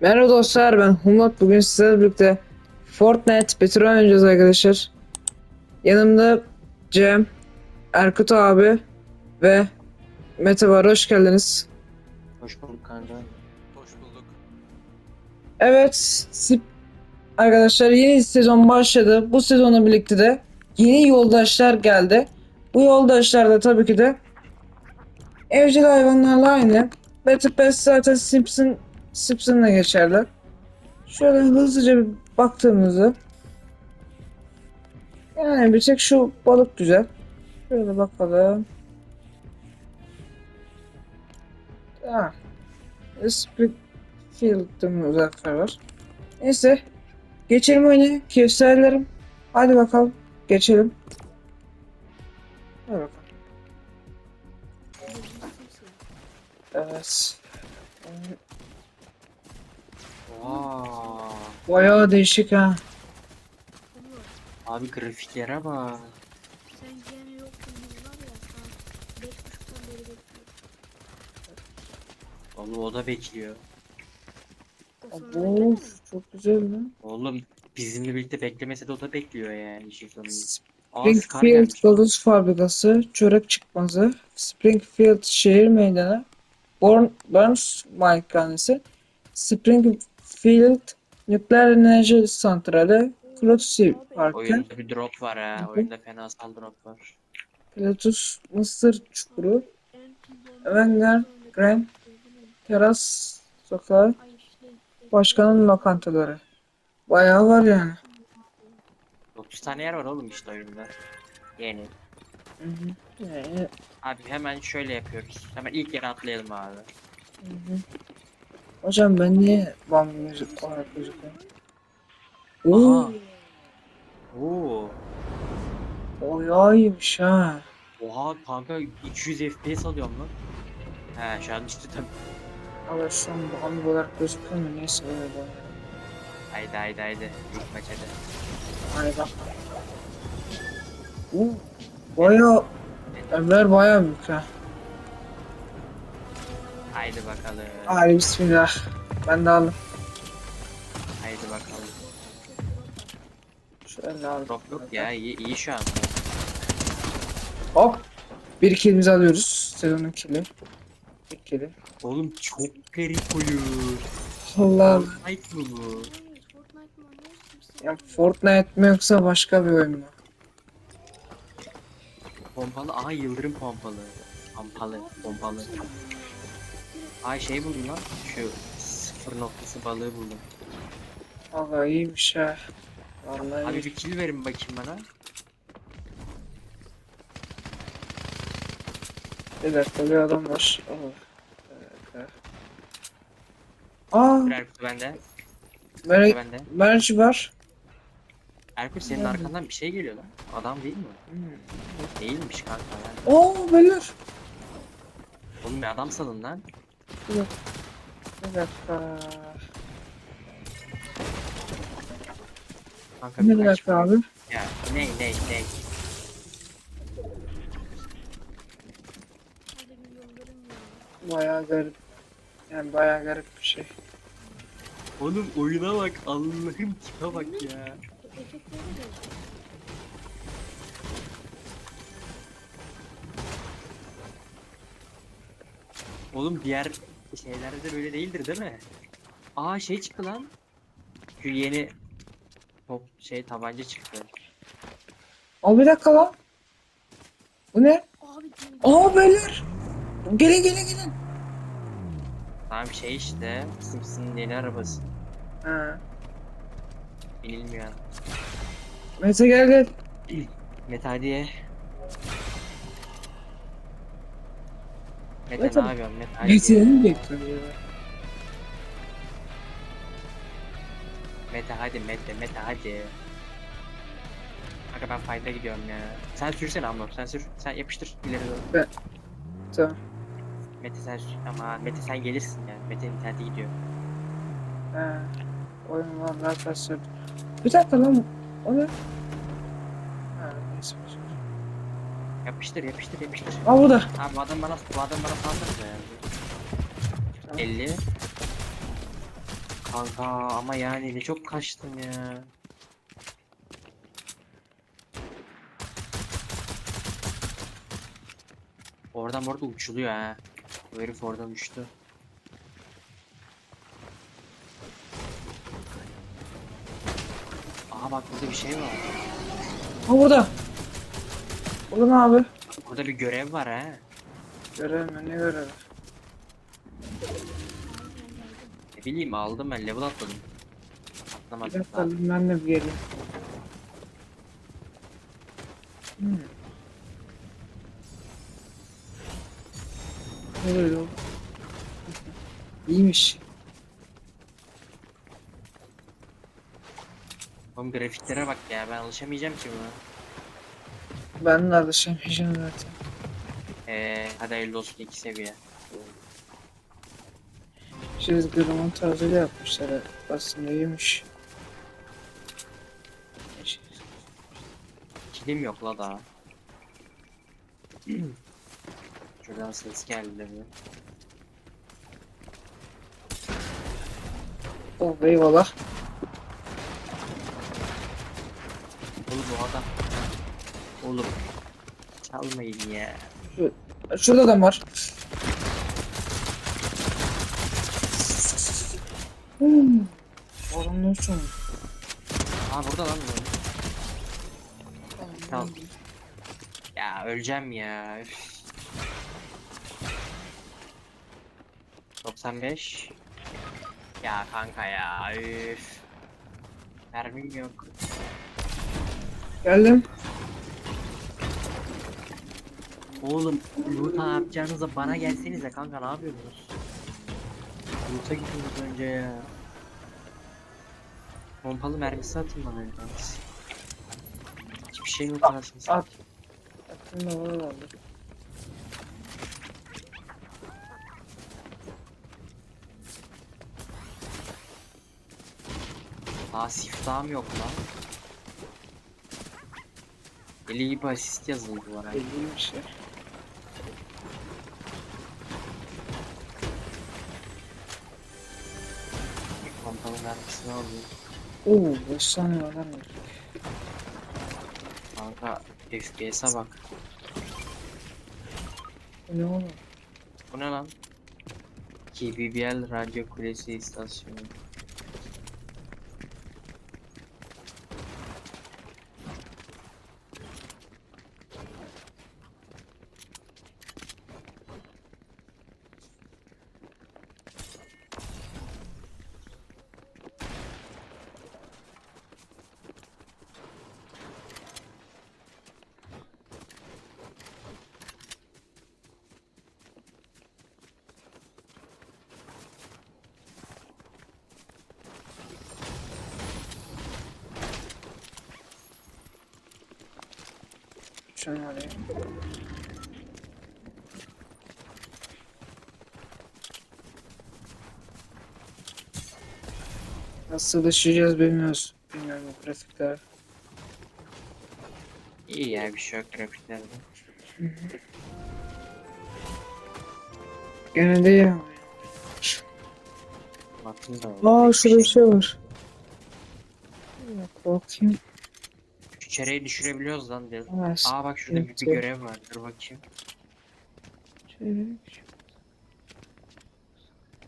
Merhaba dostlar ben Humut bugün sizlerle birlikte Fortnite Battle Royale oynayacağız arkadaşlar. Yanımda Cem, Erkut abi ve Mete var hoş geldiniz. Hoş bulduk kanka. Hoş bulduk. Evet sip arkadaşlar yeni sezon başladı. Bu sezonla birlikte de yeni yoldaşlar geldi. Bu yoldaşlar da tabii ki de evcil hayvanlarla aynı. Battle Pass zaten Simpson Simpson'la geçerli. Şöyle hızlıca bir baktığımızda yani bir tek şu balık güzel. Şöyle bakalım. Tamam. Springfield'da muzaffer var. Neyse. Geçelim oyunu. Gösterilerim. Hadi bakalım. Geçelim. Hadi bakalım. Evet. Vaa. Bayağı değişik ha. Abi grafiklere bak. Sen gene yoktun biz var ya saat beş buçuktan beri bekliyoruz. Oğlum o da bekliyor. O. Of çok güzel lan. Oğlum bizimle birlikte beklemese de o da bekliyor yani işin sonunda. Aa Scar Springfield gelmiş. Gazoz Fabrikası, Çörek Çıkmazı, Springfield Şehir Meydanı, Born Burns Malikanesi, Springfield Nükleer Enerji Santrali, Krotusi Parkı, Oyunda bir drop var ha. Oyunda fenasal drop var. Pilatus Mısır Çukuru, Avenger Grand Teras Sokağı, Başkanın Lokantaları. Bayağı var yani. 30 tane yer var oğlum işte oyunda. Yeni. Hı hı. Yani, Abi hemen şöyle yapıyoruz. Hemen ilk yere atlayalım abi. hı hı. Hocam ben niye bam müzik olarak gözüküyorum? Oo. Oo. o ya iyiymiş ha. Oha kanka 200 FPS alıyorum lan. He şu an işte tabii. Ama şu an bam olarak gözüküyor mu? Neyse öyle. Haydi haydi haydi. İlk maç hadi. Hani bak. Oo, bayağı evler bayağı büyük ha. Haydi bakalım. Hadi bismillah. Ben de aldım. Haydi bakalım. Şöyle aldım. Drop yok ya iyi, iyi şu an. Hop. Bir killimizi alıyoruz. Sezonun killi. Bir killi. Oğlum çok garip oyun. Allah. Fortnite mı bu? Ya Fortnite mi yoksa başka bir oyun mu? Pompalı. Aha yıldırım pompalı. Pompalı. Pompalı. Ay şey buldum lan. Şu sıfır noktası balığı buldum. Allah iyiymiş ha. Vallahi Abi iyi. bir kill verin bakayım bana. Bir dakika bir adam var. Oh. Aa, kutu bende. Merek, bende. merci var. Erkut senin arkandan bir şey geliyor lan. Adam değil mi? Hmm. Değilmiş kanka ya. Oo, beyler. Oğlum bir adam sanın lan. Bir dakika. Kanka Bir kaç- dakika abi. Ya ne ne ne. Bayağı garip. Yani bayağı garip bir şey. Oğlum oyuna bak Allah'ım tipe bak ya. Efektleri de Oğlum diğer şeylerde de böyle değildir değil mi? Aa şey çıktı lan. Şu yeni top şey tabanca çıktı. Aa bir dakika lan. Bu ne? Abi. Aa beyler. Gelin gelin gelin. Tamam şey işte Simpson'ın yeni arabası. Ha. Binilmiyor. Mete gel gel. Mete hadi. Mete, Mete- ne yapıyorsun Mete hadi. Mete'yi mi bekliyor? Mete hadi Mete Mete hadi. Kanka ben fayda gidiyorum ya. Sen sürsene Amor sen sür. Sen yapıştır ileri doğru. Tamam. Mete sen sür. Ama Mete sen gelirsin ya. Mete internete gidiyor. Ha. Oyun vallahi arkadaşlar. Bir dakika lan. O ne? Ha, neyse. Yapıştır yapıştır yapıştır. Aa bu da. Abi bu adam bana bu adam bana saldırdı ya. 50 Kanka ama yani ne çok kaçtım ya. Oradan orada uçuluyor ha. Bu herif oradan uçtu. Aha bak burada bir şey var. Ha burada. Ne abi? Burada bir görev var ha. Görev mi? Ne görevi? Ne bileyim aldım ben level atladım. Bir Atlamadım dakika daha. ben de bir geleyim. Hmm. Ne böyle oldu? İyiymiş. Oğlum grafiklere bak ya ben alışamayacağım ki buna. Ben de alışamayacağım zaten. Eee hadi hayırlı olsun iki seviye. Çizgilerin tarzıyla yapmışlar. Aslında iyiymiş. Kilim yok la daha. Şuradan ses geldi mi? Oh eyvallah. Oğlum o adam. Oğlum. Çalmayın ya. Şurada da var. Hmm. Oğlum ne için? Aa burada lan bu. Tamam. Ya öleceğim ya. üf. 95. Ya kanka ya. Üf. Mermim yok. Geldim. Oğlum loot'a yapacağınıza bana gelsenize kanka ne yapıyorsunuz? Loot'a gidiyoruz önce ya. Pompalı mermisi atın bana önce. Hiçbir şey yok anasını At. Aklımda var herhalde. Aa siftahım yok lan. Eli gibi asist yazıldı bana. İyiymiş ya. Mermisini alayım. Oo 5 saniye lan. Kanka FPS'e bak. Ne oğlum? Bu ne lan? KBBL Radyo Kulesi istasyonu. Şu an var ya. Nasıl düşeceğiz bilmiyoruz. Bilmiyorum bu grafikler. İyi ya bir şey yok grafiklerde. Gene de ya. Baktığınız zaman. Aa şurada bir şey var. Bak bakayım. Şu çereyi düşürebiliyoruz lan dedim. Aa, Aa bak şurada bir, bir görev var. Dur bakayım. çevirek.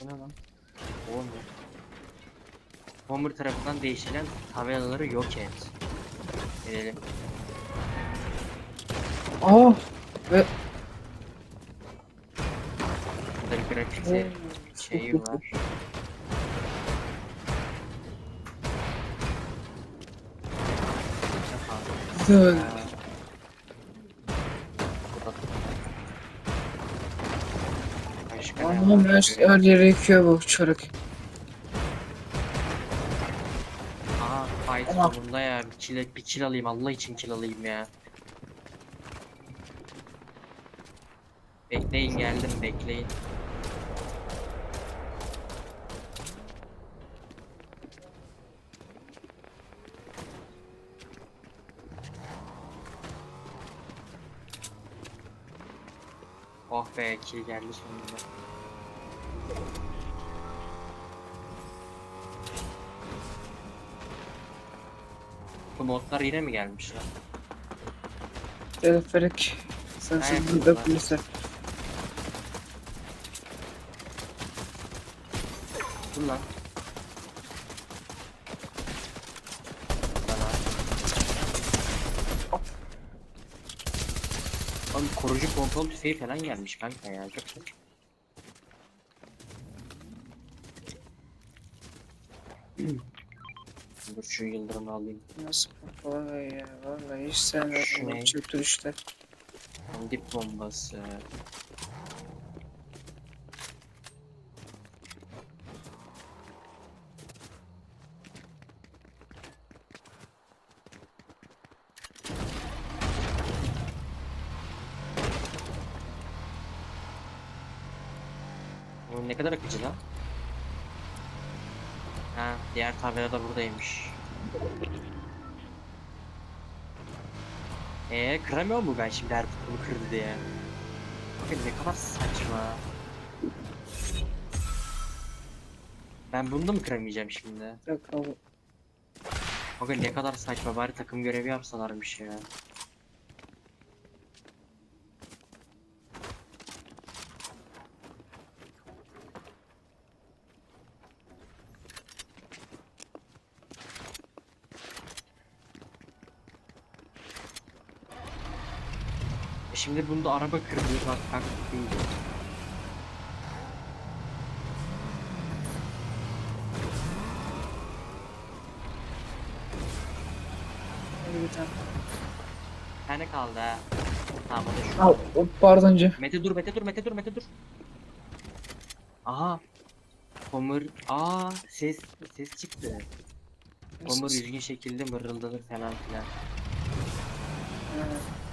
Bu ne lan? Homer. Homer tarafından değiştirilen tabelaları yok et. Gelelim. Aa ve Burada bir grafikte şeyi var. Güzel. Başka ne Anlam var? her, her yere yıkıyor bu çocuk. Aha fight Tamam. sonunda ya bir kill, bir kill alayım Allah için kill alayım ya. Bekleyin geldim bekleyin. Oh be kill geldi sonunda. Bu botlar yine mi gelmiş lan? Evet Ferik. Sen şimdi burada bilirsen. Dur lan. Koruyucu kontrol tüfeği falan gelmiş kanka ya. Çok güzel. Dur şu yıldırımı alayım. Nasıl vay ya vallahi hiç sevmiyorum Şu bu ne? çöktür işte. Dip bombası. Ne kadar akıcı lan? Ha, diğer tabela da buradaymış. Eee kıramıyor mu ben şimdi her bunu kırdı diye? Bakın ne kadar saçma. Ben bunu da mı kıramayacağım şimdi? Yok abi. Bakın ne kadar saçma bari takım görevi yapsalarmış ya. Şimdi bunda araba kırılıyor bir tane. Kaldı ha. Tamam hadi şu. Al, o, pardoncu. Mete dur Mete dur Mete dur Mete dur. Aha. Homer. Aa ses ses çıktı. Homer üzgün şekilde mırıldanır falan filan. Ha.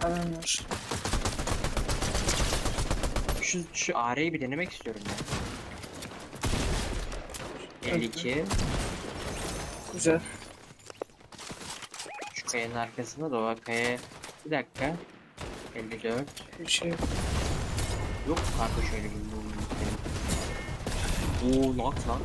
Adamlar. şu şu AR'yi bir denemek istiyorum ya. 52. Güzel. Şu kayanın arkasında da o kaya. Bir dakika. 54. Bir şey. Yok kanka şöyle bir. Oo not lan.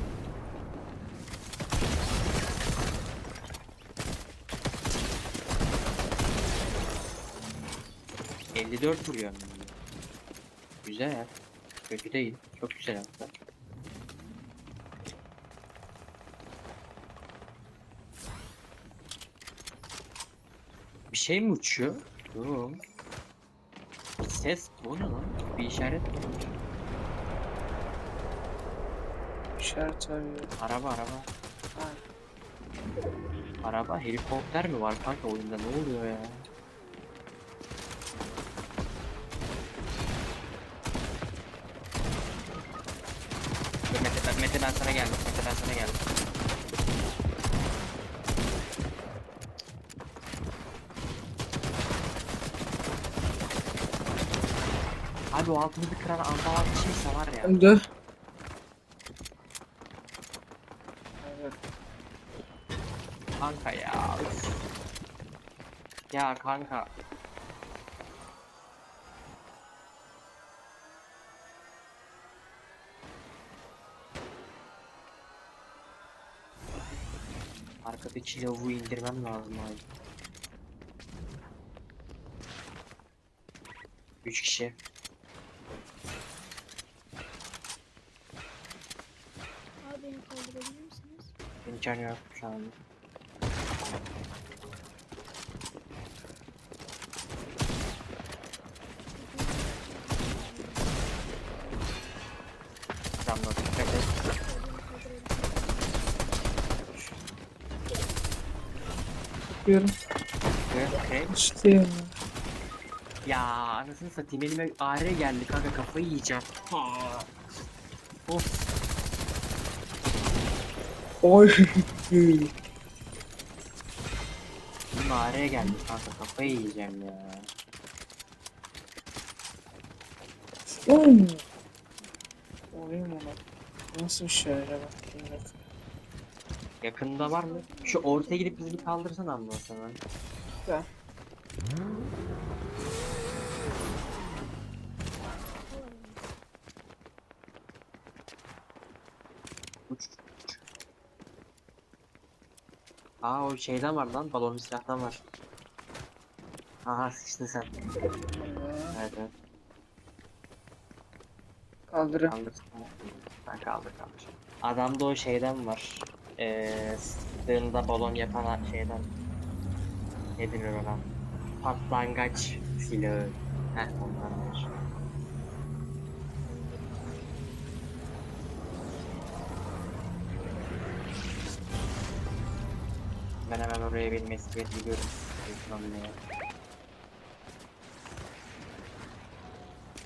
...54 vuruyor. Güzel. Kötü değil. Çok güzel hatta. Bir şey mi uçuyor? Yok. Bir ses bu ne lan? Bir işaret mi? İşaret arıyor. Araba araba. Ha. Araba helikopter mi var kanka oyunda ne oluyor ya? Mete, ben- sana geldim. Mete ben sana geldim. Abi o altımızı kıran bir şeyse var ya. Öldü. Evet. Kanka ya. Ya kanka. Arkadaki lavuğu indirmem lazım abi. Üç kişi. Abi beni kaldırabilir misiniz? İmkan yok şu an. Adamla dikkat et. Beni kaldırabilir Bakıyorum. Okay. İşte ya. Ya anasını satayım elime AR geldi kanka kafayı yiyeceğim. Of Oy. elime AR geldi kanka kafayı yiyeceğim ya. Hmm. Olayım ona. Nasıl bir şey acaba? Bir dakika. Yakında var mı? Şu ortaya gidip bizi bir kaldırsana amma sana. Uç. Aa o şeyden var lan balonlu silahtan var. Aha sıçtın sen. Evet evet Kaldırın. kaldır. Ben kaldır kaldır. Adamda o şeyden var. Eee sıktığında balon yapan şeyden. Ne denir ona? Patlangaç silahı. Heh ondan var. Ben hemen oraya bir mesleği gidiyorum.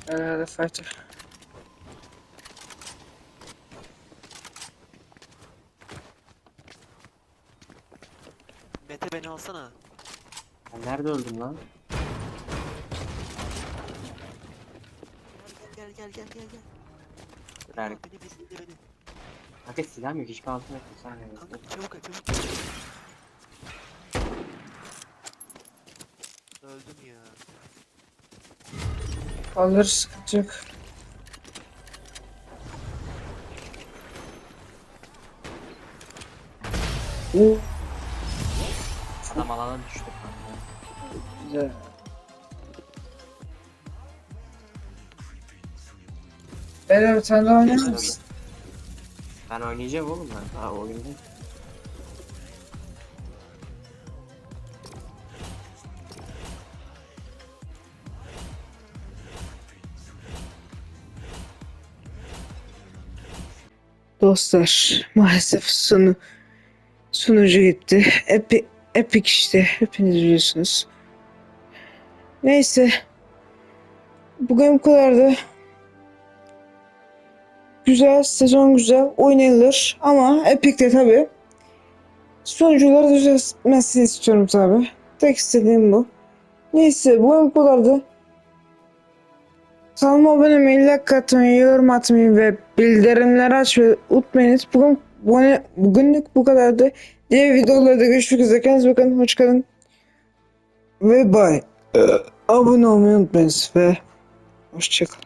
Hadi fighter. Mete beni alsana. Ben nerede öldüm lan? Gel gel gel gel gel. Ver. Beni beni beni beni. Kanka silahım yok hiçbir altına yok. Kanka çabuk çabuk. Öldüm ya. Kaldır sıkıntı yok. Oo, güzel. Beyler tane daha oynar mısın? Ben oynayacağım oğlum ben. Ha oyunda. Dostlar maalesef sonu sunucu gitti. Epi, Epic işte hepiniz biliyorsunuz. Neyse. Bugün bu kadardı. Güzel, sezon güzel, oynanılır ama Epic'te tabi sunucuları düzeltmesini istiyorum tabi. Tek istediğim bu. Neyse bugün bu kadardı. Kanalıma abone olmayı, like atmayı, yorum atmayı ve bildirimleri açmayı unutmayınız. Bugün, bugün bugünlük bu kadardı. Diğer videolarda görüşmek üzere. Kendinize bakın. Hoşçakalın. Ve bye. Abone olmayı unutmayınız ve hoşçakalın.